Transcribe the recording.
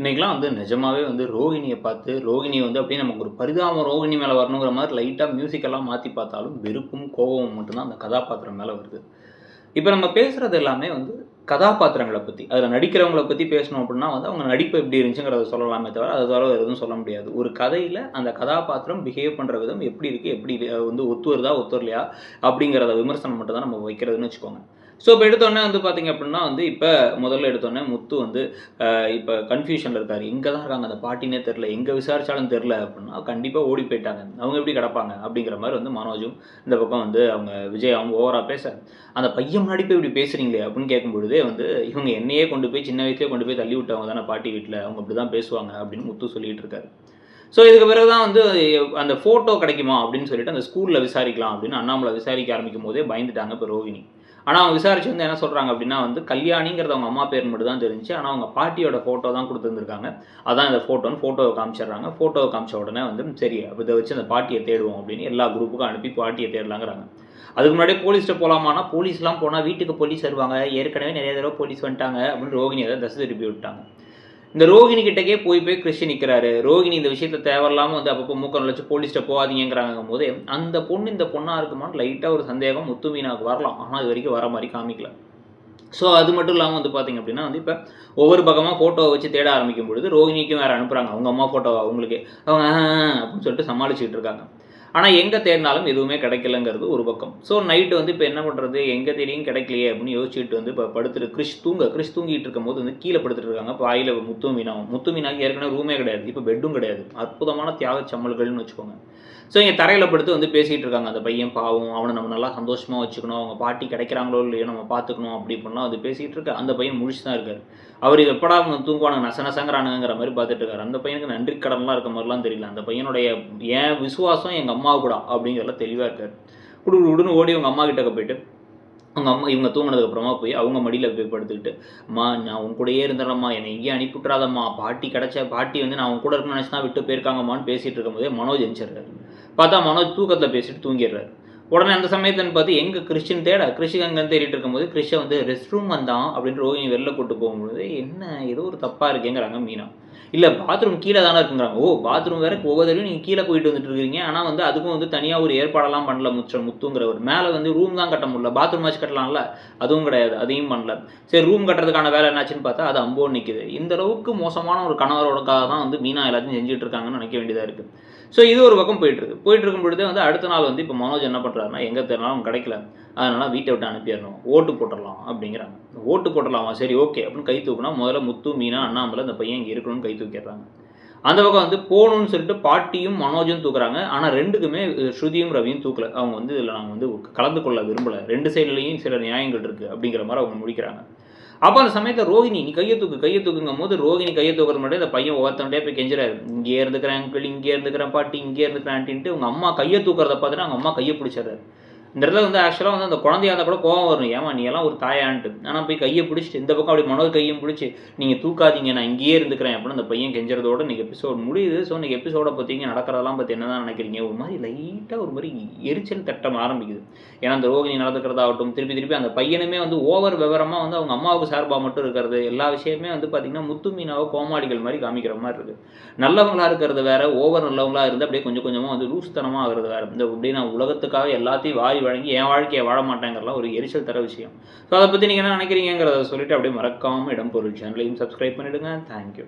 இன்றைக்கெலாம் வந்து நிஜமாவே வந்து ரோகிணியை பார்த்து ரோகிணியை வந்து அப்படியே நமக்கு ஒரு பரிதாபம் ரோகிணி மேலே வரணுங்கிற மாதிரி லைட்டாக மியூசிக்கெல்லாம் மாற்றி பார்த்தாலும் வெறுப்பும் கோபமும் மட்டும்தான் அந்த கதாபாத்திரம் மேலே வருது. இப்போ நம்ம பேசுகிறது எல்லாமே வந்து கதாபாத்திரங்களை பற்றி அதில் நடிக்கிறவங்கள பற்றி பேசணும் அப்படின்னா வந்து அவங்க நடிப்பு எப்படி இருந்துச்சுங்கிறத சொல்லலாமே தவிர அது தவிர எதுவும் சொல்ல முடியாது. ஒரு கதையில் அந்த கதாபாத்திரம் பிஹேவ் பண்ணுற விதம் எப்படி இருக்குது எப்படி வந்து ஒத்து வருதா ஒத்து வரலையா அப்படிங்கிறத விமர்சனம் மட்டும் தான் நம்ம வைக்கிறதுன்னு வச்சுக்கோங்க. ஸோ இப்போ எடுத்தோடனே வந்து பார்த்தீங்க அப்படின்னா வந்து இப்போ முதல்ல எடுத்தோடனே முத்து வந்து இப்போ கன்ஃபியூஷனில் இருக்கார். எங்கே தான் இருக்காங்க. அந்த பாட்டினே தெரில. எங்கே விசாரித்தாலும் தெரில அப்படின்னா கண்டிப்பாக ஓடி போயிட்டாங்க. அவங்க எப்படி கிடப்பாங்க? அப்படிங்கிற மாதிரி வந்து மனோஜும் இந்த பக்கம் வந்து அவங்க விஜய் அவங்க ஓவராக பேச அந்த பையன் முன்னாடி போய் இப்படி பேசுகிறீங்களே அப்படின்னு கேட்கும் பொழுதே வந்து இவங்க என்னையே கொண்டு போய் சின்ன வயசுலேயே கொண்டு போய் தள்ளி விட்டவங்க தானே பாட்டி வீட்டில் அவங்க அப்படி தான் பேசுவாங்க அப்படின்னு முத்து சொல்லிகிட்டு இருக்காரு. ஸோ இதுக்கு பிறகு தான் வந்து அந்த ஃபோட்டோ கிடைக்குமா அப்படின்னு சொல்லிட்டு அந்த ஸ்கூலில் விசாரிக்கலாம் அப்படின்னு அண்ணாமலை விசாரிக்க ஆரம்பிக்கும் போதே பயந்துட்டாங்க இப்போ ரோகிணி. ஆனால் அவங்க விசாரிச்சு வந்து என்ன சொல்கிறாங்க அப்படின்னா வந்து கல்யாணிங்கிறது அவங்க அம்மா பேர் மட்டும் தான் தெரிஞ்சு ஆனால் அவங்க பாட்டியோட ஃபோட்டோ தான் கொடுத்துருந்துருக்காங்க. அதான் இந்த ஃபோட்டோன்னு ஃபோட்டோவை காமிச்சிடுறாங்க. ஃபோட்டோவை காமிச்ச உடனே வந்து சரி இதை வச்சு அந்த பாட்டியை தேடுவோம் அப்படின்னு எல்லா குரூப்புக்கும் அனுப்பி பாட்டியை தேடலாங்கிறாங்க. அதுக்கு முன்னாடியே போலீஸ்கிட்ட போகலாமானா போலீஸ்லாம் போனால் வீட்டுக்கு போலீஸ் வருவாங்க. ஏற்கனவே நிறைய தடவை போலீஸ் வந்துட்டாங்க அப்படின்னு ரோகிணி அதை தசை திருப்பி விட்டாங்க இந்த ரோகிணி கிட்டக்கே போய் போய் கிறிஸ்டி நிற்கிறாரு ரோகிணி இந்த விஷயத்த தேவையில்லாமல் வந்து அப்பப்போ மூக்கம் வச்சு போலீஸ்ட்ட போகாதீங்கிறாங்க போது அந்த பொண்ணு இந்த பொண்ணாக இருக்குமான்னு லைட்டாக ஒரு சந்தேகம் முத்து மீனாவுக்கு வரலாம். ஆனால் அது வரைக்கும் வர மாதிரி காமிக்கல. ஸோ அது மட்டும் இல்லாமல் வந்து பார்த்தீங்க அப்படின்னா வந்து இப்போ ஒவ்வொரு பக்கமாக ஃபோட்டோவை வச்சு தேட ஆரம்பிக்கும் பொழுது ரோகிணிக்கும் வேறு அனுப்புகிறாங்க அவங்க அம்மா ஃபோட்டோவை அவங்களுக்கு. அவங்க அப்படின்னு சொல்லிட்டு சமாளிச்சுட்டு இருக்காங்க. ஆனால் எங்கே தேடினாலும் எதுவுமே கிடைக்கலங்கிறது ஒரு பக்கம். ஸோ நைட்டு வந்து இப்போ என்ன பண்ணுறது எங்கே தேடியும் கிடைக்கலையே அப்படின்னு யோசிச்சுட்டு வந்து இப்போ படுத்துட்டு கிறிஷ் தூங்க கிறிஷ் தூங்கிட்டு இருக்கும்போது வந்து கீழே படுத்துட்டு இருக்காங்க. பாயில் முத்து மீனாவும். முத்து மீனாக்கு ஏற்கனவே ரூமே கிடையாது. இப்போ பெட்டும் கிடையாது. அற்புதமான தியாக சம்மல்கள்னு வச்சுக்கோங்க. ஸோ இங்கே தரையில் படுத்து வந்து பேசிகிட்டு இருக்காங்க. அந்த பையன் பாவம் அவனை நம்ம நல்லா சந்தோஷமாக வச்சுக்கணும். அவங்க பாட்டி கிடைக்கிறாங்களோ இல்லையோ நம்ம பார்த்துக்கணும் அப்படி பண்ணலாம் அது பேசிகிட்டு இருக்க அந்த பையன் முழிச்சு தான் இருக்கார். அவர் எப்படா அவங்க தூங்குவானுங்க? நச நசங்கிறானுங்கிற மாதிரி பார்த்துட்டு இருக்காரு. அந்த பையனுக்கு நன்றி கடன்லாம் இருக்க மாதிரிலாம் தெரியல. அந்த பையனுடைய என் விசுவாசம் எங்கள் அம்மா கூட அப்படிங்கிறதுல தெளிவாக இருக்காரு. குடு குடுன்னு ஓடி அவங்க அம்மா கிட்டக்க போயிட்டு அவங்க அம்மா இவங்க தூங்கினதுக்கப்புறமா போய் அவங்க மடியில் போய் படுத்துக்கிட்டு அம்மா நான் உன் கூடயே இருந்துடுறேம்மா என்னை எங்கேயும் அனுப்பிவிட்றாதம்மா பாட்டி கிடச்ச பாட்டி வந்து நான் உன் கூட இருக்கணும்னு நினச்சி தான் விட்டு போயிருக்காங்கம்மான்னு பேசிகிட்டு இருக்கும்போதே மனோஜ் எந்திரிச்சிடுறாரு. பார்த்தா மனோஜ் தூக்கத்தில் பேசிட்டு தூங்கிடுறாரு. உடனே அந்த சமயத்தில் பார்த்து எங்கே கிறிஸ்டின் தேட? கிறிஸ்டின் அங்கே தேடிட்டு இருக்கும்போது கிறிஷை வந்து ரெஸ்ட் ரூம் வந்தான் அப்படின்னு ரோஹினி வெளில கூட்டு போகும்போது என்ன ஏதோ ஒரு தப்பாக இருக்கேங்கிறாங்க மீனா. இல்லை பாத்ரூம் கீழே தானே இருக்குங்கிறாங்க. ஓ பாத்ரூம் வேற ஒவ்வொரு தடவையும் நீங்கள் கீழே போயிட்டு வந்துட்டு இருக்கீங்க. ஆனால் வந்து அதுக்கும் வந்து தனியாக ஒரு ஏற்பாடெல்லாம் பண்ணல முச்ச முத்துங்கிறவர் மேலே வந்து ரூம் தான் கட்ட முடியல. பாத்ரூம் ஆச்சு கட்டலாம்ல? அதுவும் கிடையாது. அதையும் பண்ணல. சரி ரூம் கட்டுறதுக்கான வேலை என்னாச்சுன்னு பார்த்தா அது அம்போன்னு நிற்குது இந்த அளவுக்கு மோசமான ஒரு கணவரோடக்காக தான் வந்து மீனா எல்லாத்தையும் செஞ்சுட்டு இருக்காங்கன்னு நினைக்க வேண்டியதாக இருக்குது ஸோ இது ஒரு பக்கம் போயிட்டுருக்கு போயிட்டு இருக்கும் பொழுதே வந்து அடுத்த நாள் வந்து இப்போ மனோஜ் என்ன பண்ணுறாருன்னா எங்கே தேடினாலும் கிடைக்கல. அதனால் வீட்டை விட்டு அனுப்பிடணும். ஓட்டு போட்டுடலாம் அப்படிங்கிறாங்க. ஓட்டு போட்டலாமா சரி ஓகே. அப்படின்னு கை தூக்குனா முதல்ல முத்து மீனா அண்ணாமலை அந்த பையன் இங்கே இருக்கணும்னு கை தூக்கிடுறாங்க. அந்த பக்கம் வந்து போகணும்னு சொல்லிட்டு பாட்டியும் மனோஜும் தூக்குறாங்க. ஆனால் ரெண்டுக்குமே ஸ்ருதியும் ரவியும் தூக்கல. அவங்க வந்து இதில் நாங்கள் வந்து கலந்து கொள்ள விரும்பலை. ரெண்டு சைட்லேயும் சில நியாயங்கள் இருக்குது அப்படிங்கிற மாதிரி அவங்க முடிக்கிறாங்க. அப்போ அந்த சமயத்தில் ரோகிணி நீ கையை தூக்கு கையை தூக்குங்கும் போது ரோகிணி கையை தூக்குறது மட்டும் இந்த பையன் ஒவ்வொருத்தவன்டே போய் கெஞ்சிறாரு. இங்கே இருந்துக்கிறேன் அங்கிள் இங்கே இருந்துக்கிறேன் பாட்டி இங்கே இருந்துக்கிறேன் ஆண்டின்ட்டு உங்கள் அம்மா கையை தூக்குறத பார்த்துட்டு அவங்க அம்மா கையை பிடிச்சிடுறாரு. இந்த இடத்துல வந்து ஆக்சுவலாக வந்து அந்த குழந்தையா இருந்தால் கூட கோவம் வரும். ஏமா நீ எல்லாம் ஒரு தாயான்ட்டு. ஆனால் போய் கையை பிடிச்சிட்டு இந்த பக்கம் அப்படி மனோர் கையும் பிடிச்சி நீங்கள் தூக்காதீங்க நான் இங்கேயே இருந்துக்கிறேன் அப்படின்னு அந்த பையன் கெஞ்சறதோட இன்னைக்கு எபிசோட் முடியுது. ஸோ இன்னைக்கு எபிசோடை பார்த்தீங்க நடக்கிறதெல்லாம் பற்றி என்ன தான் நினைக்கிறீங்க? ஒரு மாதிரி லைட்டாக ஒரு மாதிரி எரிச்சல் தட்டம் ஆரம்பிக்குது. ஏன்னா அந்த ரோகிணி நடந்துக்கிறதாகட்டும் திருப்பி திருப்பி அந்த பையனுமே வந்து ஓவர் விவரமாக வந்து அவங்க அம்மாவுக்கு சார்பாக மட்டும் இருக்கிறது எல்லா விஷயமே வந்து பார்த்திங்கன்னா முத்து மீனாவை கோமாளிகள் மாதிரி காமிக்கிற மாதிரி இருக்குது நல்லவங்களாக இருக்கிறது வேற ஓவர் நல்லவங்களா இருந்து அப்படியே கொஞ்சம் கொஞ்சமாக வந்து லூஸ்தனமாக ஆகிறது வேறு. இந்த அப்படியே நான் உலகத்துக்காக எல்லாத்தையும் வாய் வாரி வழங்கி என் வாழ்க்கையை வாழ மாட்டேங்கிறலாம் ஒரு எரிச்சல் தர விஷயம். ஸோ அதை பற்றி நீங்கள் என்ன நினைக்கிறீங்கிறத சொல்லிட்டு அப்படியே மறக்காமல் இடம்பொருள் சேனலையும் சப்ஸ்கிரைப் பண்ணிடுங்க. தேங்க்யூ